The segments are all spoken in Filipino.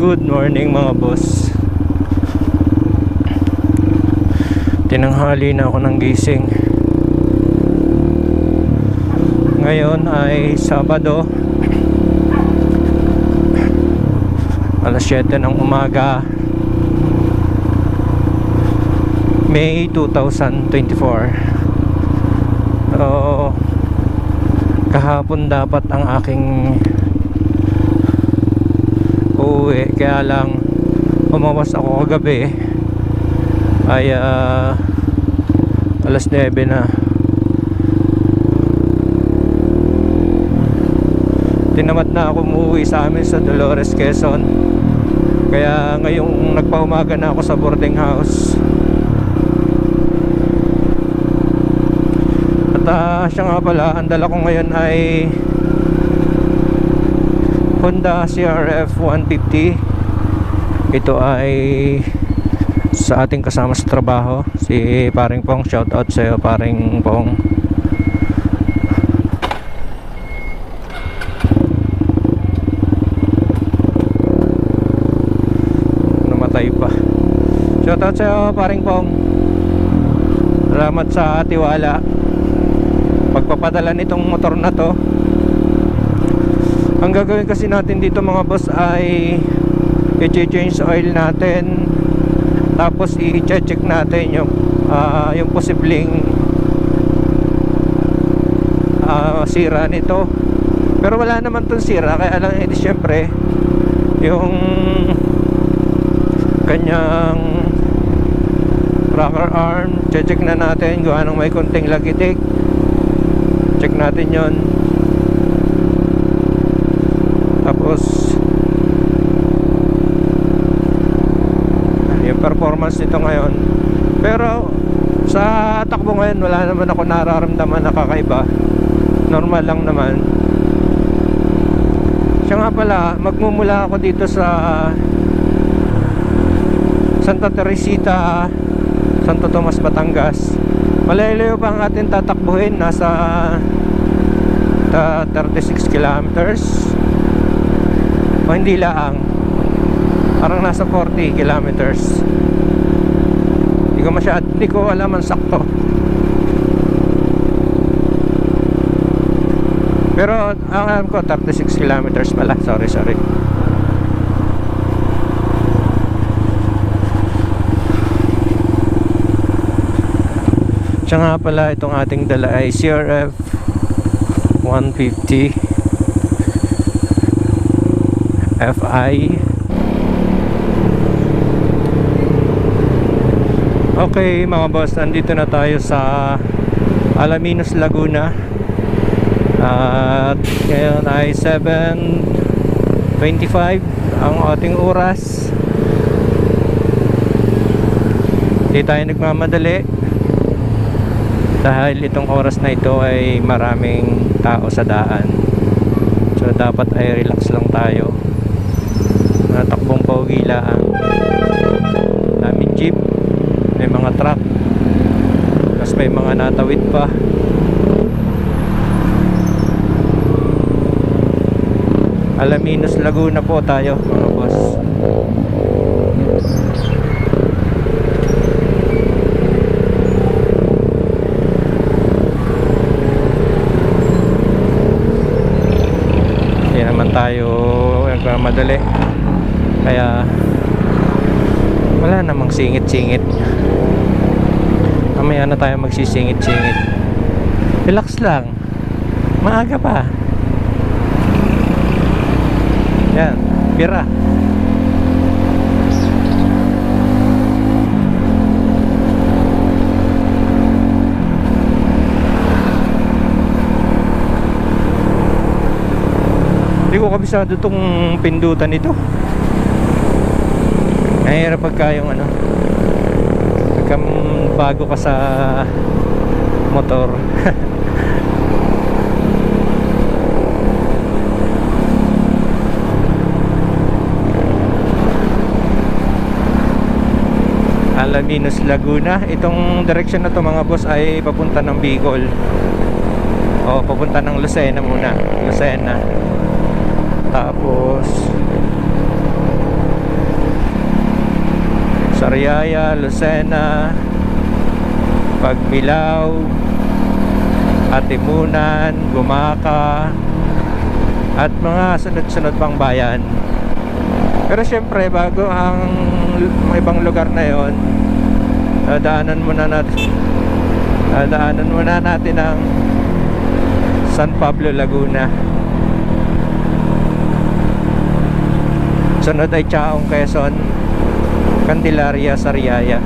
Good morning mga boss. Tinanghali na ako ng gising. Ngayon ay Sabado. Alas 7 ng umaga. May 2024. So, kahapon dapat ang aking uuwi. Kaya lang umawas ako kagabi. Ay ah, alas 9 na. Tinamad na ako umuwi sa amin sa Dolores Quezon. Kaya ngayong nagpaumaga na ako sa boarding house. At ah, siya nga pala ang dala ko ngayon ay Honda CRF 150 ito ay sa ating kasama sa trabaho si paring pong. Shout out sa iyo paring pong. Namatay pa. Shout out sa iyo paring pong. Salamat sa tiwala. Pagpapadala nitong motor na to ang gagawin kasi natin dito mga boss ay i-change oil natin. Tapos i-check natin yung ah, yung posibleng ah, sira nito. Pero wala naman tong sira kaya lang edi syempre yung kanyang rocker arm check na natin kung anong may konting lagitik check natin yon tapos yung performance nito ngayon. Pero sa takbo ngayon wala naman ako nararamdaman na kakaiba. Normal lang naman. Siya nga pala magmumula ako dito sa Santa Teresita Santo Tomas, Batangas. Malayo pa ang ating tatakbuhin nasa ta 36 kilometers. O hindi laang parang nasa 40 kilometers hindi ko masyad hindi ko alam ang sakto. Pero ang alam ko 36 kilometers pala. Sorry sorry. Siya nga pala itong ating dala ay CRF 150 FI Okay mga boss, nandito na tayo sa Alaminos, Laguna. At ngayon ay 7.25 ang ating oras. Hindi tayo nagmamadali dahil itong oras na ito ay maraming tao sa daan. So dapat ay relax lang tayo. Natakbong daming jeep may mga truck. Tapos may mga natawid pa. Alaminos Laguna po tayo mga boss. Hindi naman tayo nagmamadali. Kaya wala namang singit-singit mamaya na tayo magsisingit-singit relax lang maaga pa yan pira Hindi ko kabisado itong pindutan nito. Nahihirap pagka yung ano. Pagka bago ka sa motor. Alaminos Laguna. Itong direction na to mga boss ay papunta ng Bicol. O papunta ng Lucena muna. Lucena. Tapos Sariaya, Lucena, Pagbilao, Atimunan, Gumaka, at mga sunod-sunod pang bayan. Pero syempre, bago ang ibang lugar na yon, daanan muna natin daanan muna natin ang San Pablo, Laguna. Sunod ay Chaong, Quezon, Candelaria, Sariaya.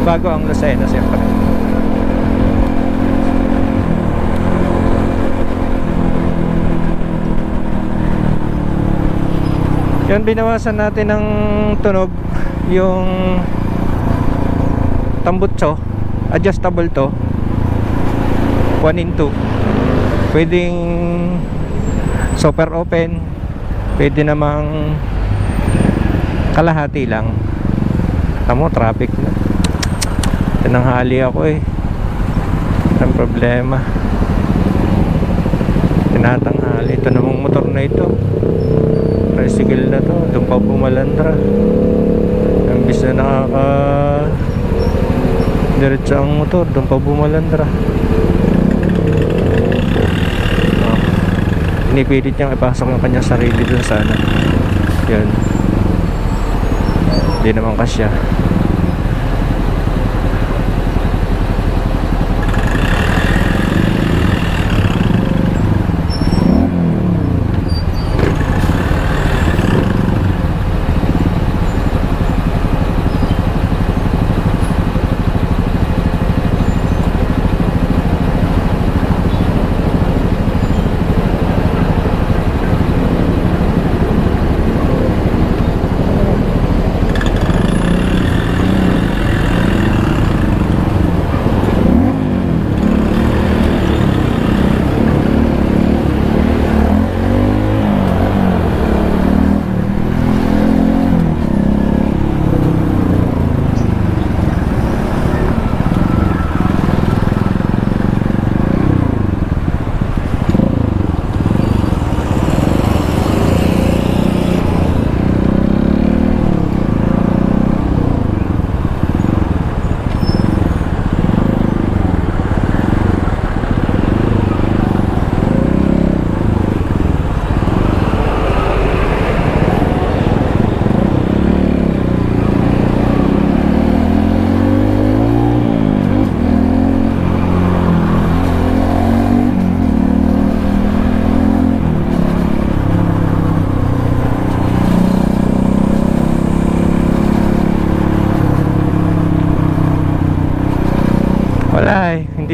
Bago ang Lucena, siyempre. Yan, binawasan natin ng tunog yung tambutso. Adjustable to. 1 in 2. Pwedeng super open. Pwede namang kalahati lang. Tamo, traffic na. Tinanghali ako eh. Ang problema. Tinatanghali. Ito namang motor na ito. Tricycle na to. Doon pa bumalandra. Ang bis na nakaka... Diretso ang motor. Doon pa bumalandra. Oh. Inipilit niyang ipasok ng kanyang sarili dun sa ano. Yun. Hindi naman kasya.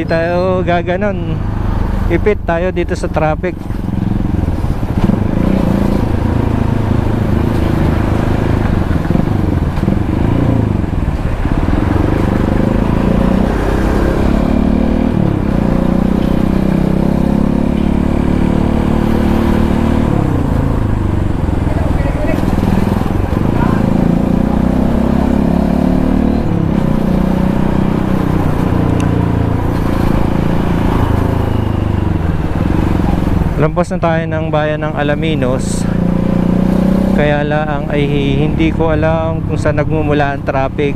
Tayo gaganon. Ipit tayo dito sa traffic. Lampas na tayo ng bayan ng Alaminos. Kaya lang ay hindi ko alam kung saan nagmumula ang traffic.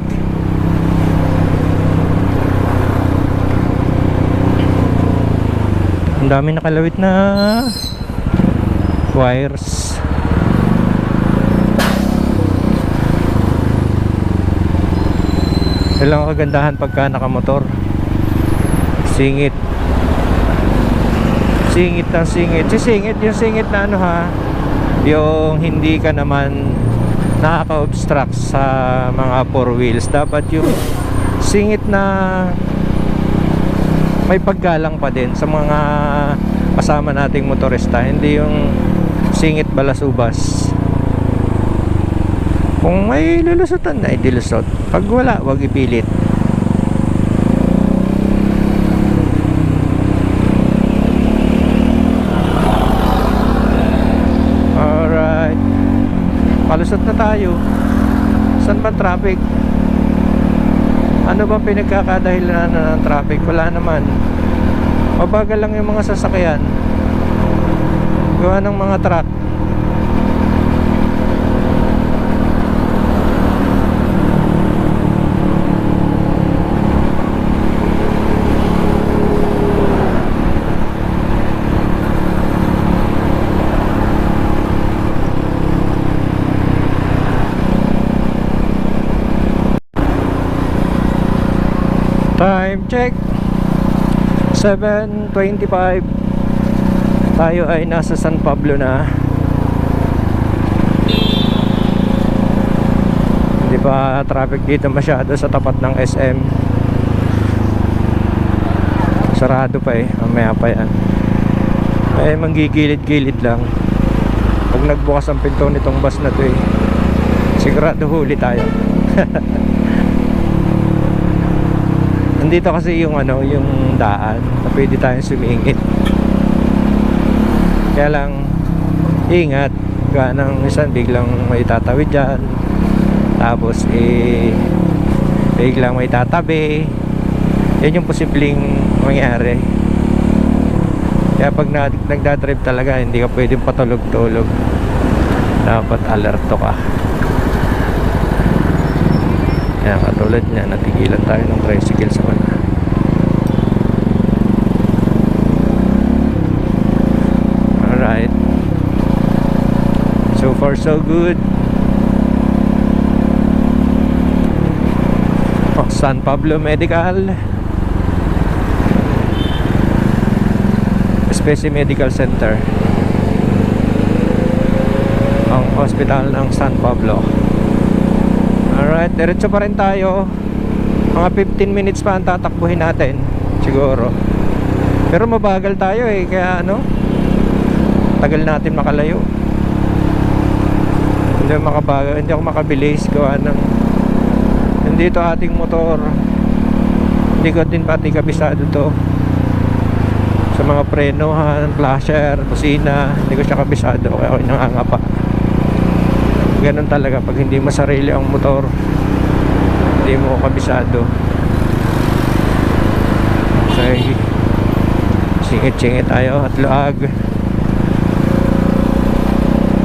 Ang dami nakalawit na wires. Ilang kagandahan pagka nakamotor. Singit singit ng singit. Si singit yung singit na ano ha? Yung hindi ka naman nakaka-obstruct sa mga four wheels. Dapat yung singit na may paggalang pa din sa mga kasama nating motorista. Hindi yung singit balasubas. Kung may lulusutan na idilusot pag wala wag ipilit Alright. Palusot na tayo. Saan ba traffic? Ano ba pinagkakadahilan ng traffic? Wala naman. Mabagal lang yung mga sasakyan. Gawa ng mga truck. Time check 7.25 Tayo ay nasa San Pablo na. Hindi pa traffic dito masyado sa tapat ng SM Sarado pa eh Mamaya pa yan. Eh manggigilid-gilid lang. Pag nagbukas ang pinto nitong bus na to eh Sigurado huli tayo Nandito kasi yung ano, yung daan na pwede tayong sumingit. Kaya lang ingat. Ka ng isan biglang may tatawid dyan. Tapos eh biglang may tatabi. Yan yung posibleng mangyari. Kaya pag na, nagdadrive talaga hindi ka pwedeng patulog-tulog. Dapat alerto ka yan, katulad niya, natigilan tayo ng tricycle sa kanya. Alright. So far, so good. Oh, San Pablo Medical. Especially Medical Center. Ang hospital ng San Pablo. Alright, diretso pa rin tayo. Mga 15 minutes pa ang tatakbuhin natin. Siguro. Pero mabagal tayo eh. Kaya ano, tagal natin makalayo. Hindi ako makabagal, hindi ako makabilis gawa ng hindi ito ating motor. Hindi ko din pati kabisado to. Sa mga prenohan, flasher, busina, hindi ko siya kabisado kaya ako nangangapa ganun talaga pag hindi mo ang motor. Hindi mo kabisado. So singit-singit tayo at luag.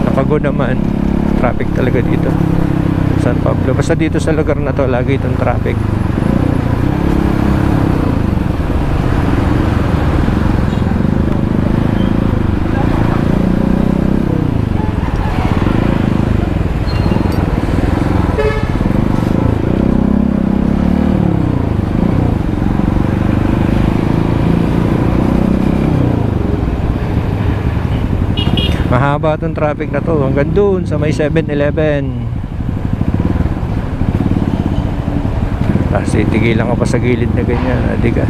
Napagod naman. Traffic talaga dito. San Pablo. Basta dito sa lugar na to lagi itong traffic Mahaba itong traffic na to hanggang doon sa may 7-Eleven. Kasi tigilan ka pa sa gilid na ganyan, hindi ka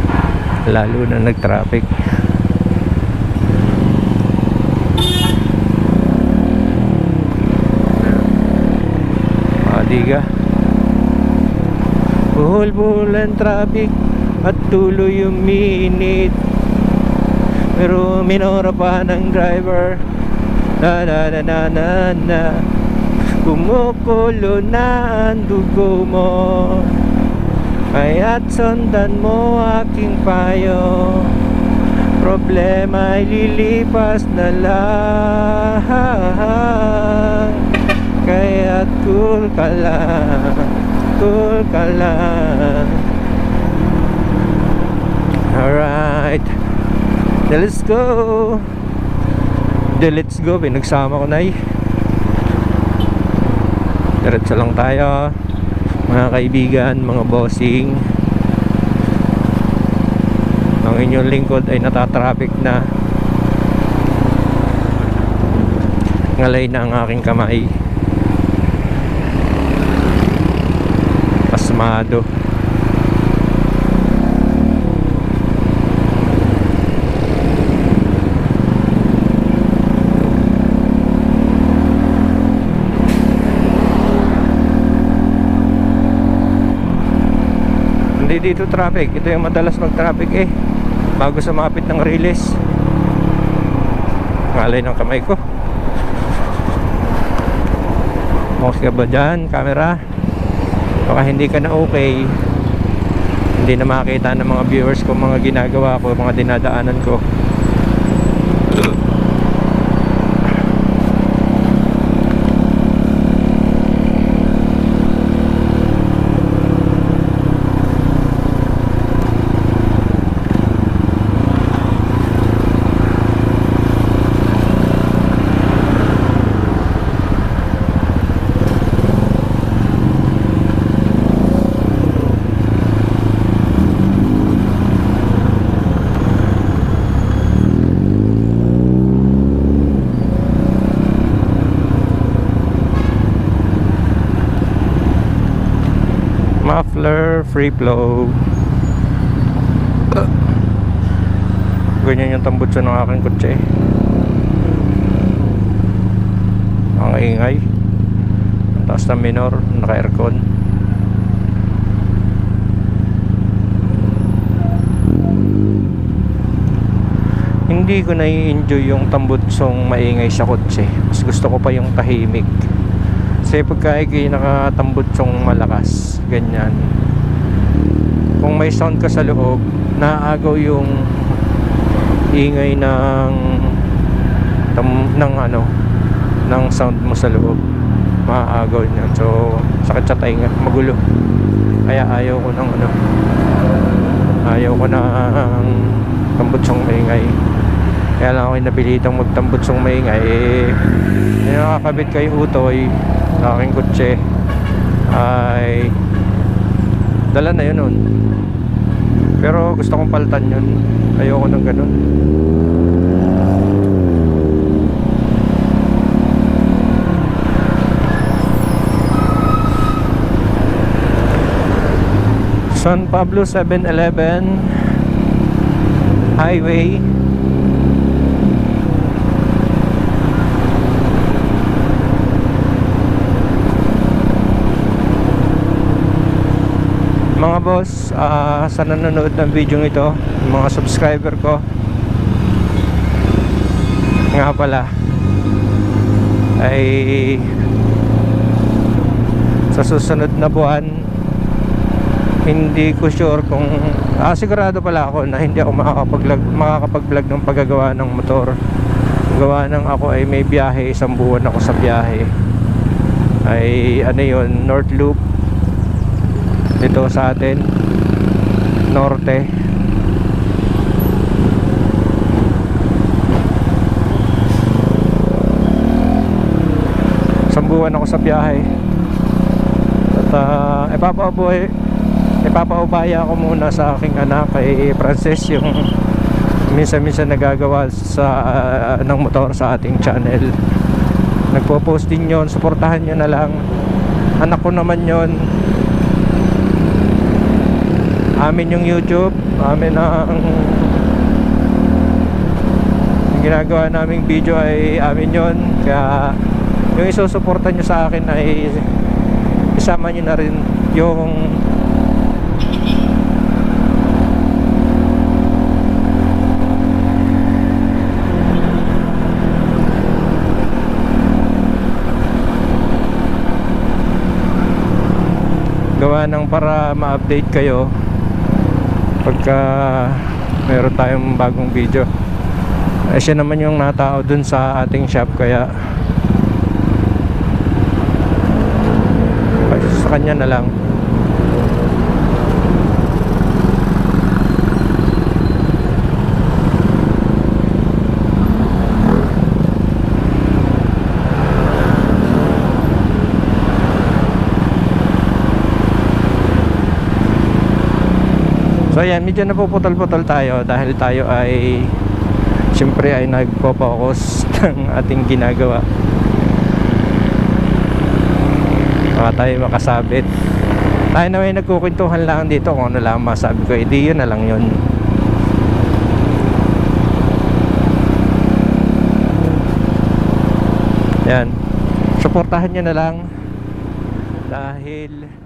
lalo na nag-traffic. Adi ka. Buhol-buhol ang traffic at tuloy yung minute. Pero minora pa ng driver na na na na na na. Kumukulo na ang dugo mo. Kaya't sundan mo aking payo. Problema ay lilipas na lang Kaya't cool ka lang Cool ka lang. Alright. Let's go The let's go Pinagsama ko na eh Diretso lang tayo Mga kaibigan Mga bossing. Ang inyong lingkod ay natatraffic na. Ngalay na ang aking kamay. Pasmado Hindi dito traffic. Ito yung madalas mag traffic eh. Bago sumapit ng release. Ngalay ng kamay ko. Okay ka ba dyan? Camera? Baka hindi ka na okay. Hindi na makita ng mga viewers ko Mga ginagawa ko Mga dinadaanan ko Muffler, free flow. Ganyan yung tambutso ng aking kotse. Ang ingay. Taas na minor, naka-aircon. Hindi ko nai-enjoy yung tambutsong maingay sa kotse. Mas gusto ko pa yung tahimik. Kasi pagka ikay nakatambutsong malakas, ganyan. Kung may sound ka sa loob, naaagaw yung ingay ng tam, ng ano ng sound mo sa loob. Maaagaw niyan so sakit sa tainga. Magulo. Kaya ayaw ko ng ano ayaw ko ng tambutsong maingay. Kaya lang ako napilitang magtambutsong maingay. Eh nakakabit kay Utoy sa aking kotse ay dala na yun nun. Pero gusto kong palitan yun. Ayoko ng ganun. San Pablo 7-Eleven Highway Mga boss, ah, sa nanonood ng video ito, mga subscriber ko. Nga pala ay sa susunod na buwan hindi ko sure kung ah, sigurado pala ako na hindi ako makakapag makakapag-vlog ng paggagawa ng motor. Gawa ng ako ay may biyahe isang buwan ako sa biyahe. Ay ano yun North Loop dito sa atin. Norte. Isang buwan ako sa biyahe. At uh, ipapaubuhay ipapaubaya ko muna sa aking anak kay Frances yung minsan-minsan nagagawa sa uh, ng motor sa ating channel. Nagpo-post din yon suportahan nyo na lang. Anak ko naman yon amin yung YouTube. Amin ang yung ginagawa naming video ay amin yon kaya yung isusuporta nyo sa akin ay isama nyo na rin yung gawa ng para ma-update kayo pagka meron tayong bagong video. Eh siya naman yung natao dun sa ating shop kaya ay, sa kanya na lang ayan, medyo napuputol-putol tayo dahil tayo ay siyempre ay nagpo-focus ng ating ginagawa. Baka tayo makasabit. Tayo na may nagkukwentuhan lang dito kung ano lang masabi ko. Hindi yun na lang yun. Yan. Suportahan nyo na lang dahil